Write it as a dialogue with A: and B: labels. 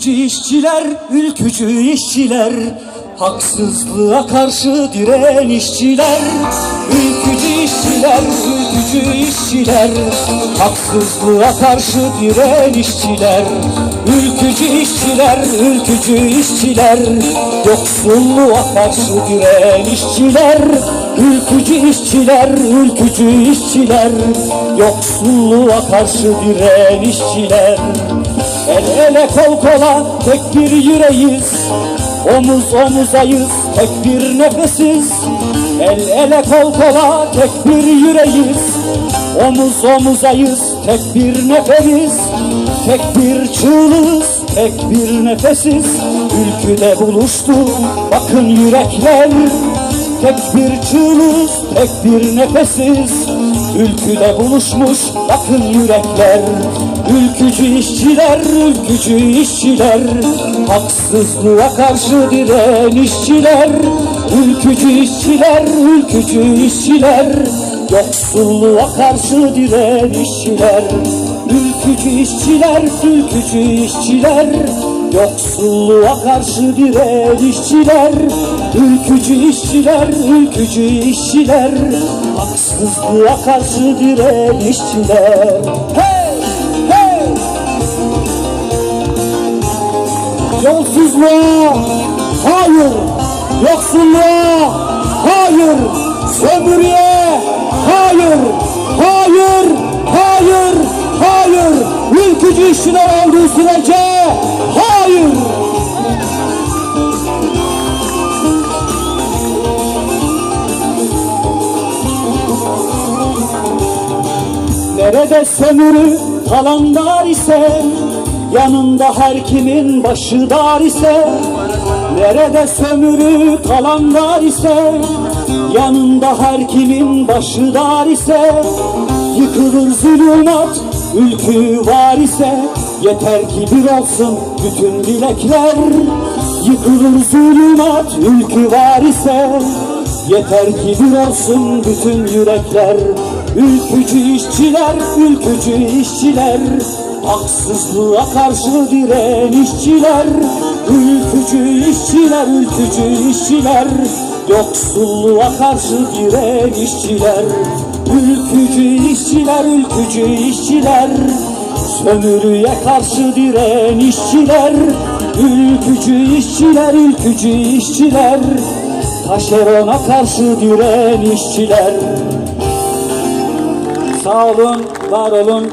A: Ülkücü işçiler, ülkücü işçiler. Haksızlığa karşı diren işçiler. Ülkücü işçiler, ülkücü işçiler. Haksızlığa karşı diren işçiler. Ülkücü işçiler, ülkücü işçiler. Yoksulluğa karşı diren işçiler. Ülkücü işçiler, ülkücü işçiler. Yoksulluğa karşı diren işçiler El ele kol kola tek bir yüreğiz. Omuz omuzayız tek bir nefesiz. El ele kol kola tek bir yüreğiz. Omuz omuzayız tek bir neferiz Tek bir çığlığız tek bir nefesiz. Ülküde buluştu bakın yürekler. Tek bir çığlığız tek bir nefesiz Ülküde buluşmuş bakın yürekler. Ülkücü işçiler, ülkücü işçiler. Haksızlığa karşı diren işçiler. Ülkücü işçiler, ülkücü işçiler. Yoksulluğa karşı diren işçiler. Ülkücü işçiler, ülkücü işçiler Yoksulluğa karşı diren işçiler Ülkücü işçiler, ülkücü işçiler Haksızlığa karşı diren işçiler Hey! Hey! Yolsuzluğa hayır, yoksulluğa hayır, sömürüye hayır, hayır, hayır, hayır. Ülkücü işçiler olduğu sürece Nerede sömürü talandar ise Yanında her kimin başı dar ise Nerede sömürü talandar ise Yanında her kimin başı dar ise Yıkılır zulümat ülkü var ise Yeter ki bir olsun bütün dilekler Yıkılır zulümat ülkü var ise Yeter ki olsun bütün yürekler Ülkücü işçiler, ülkücü işçiler. Haksızlığa karşı diren işçiler Ülkücü işçiler, ülkücü işçiler. Yoksulluğa karşı diren işçiler Ülkücü işçiler, ülkücü işçiler. Sömürüye karşı diren işçiler Ülkücü işçiler, ülkücü işçiler Taşerona karşı diren işçiler Sağ olun, var olun.